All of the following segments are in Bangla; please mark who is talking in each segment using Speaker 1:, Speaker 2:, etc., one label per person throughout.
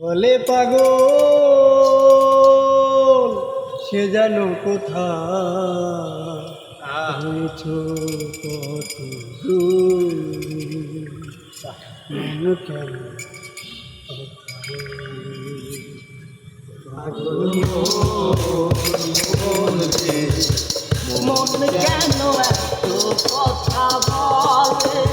Speaker 1: বলে পাগল সে যেন হয়েছ কত মন কেন
Speaker 2: এত কথা বলে।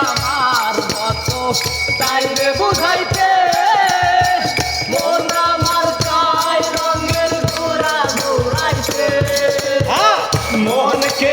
Speaker 2: আমার মতো তাই রে বুঝাইতে মন মনকে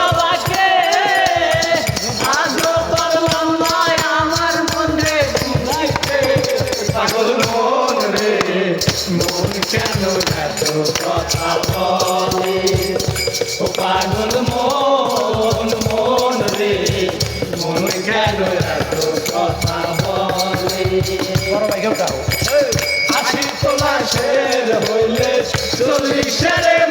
Speaker 2: মন রে মন কেন এত কথা বলে? ও পাগল মন মন রে, মন কেন এত কথা বলে?
Speaker 1: বড়
Speaker 2: তোলা তোলাশের হইলে চল্লিশের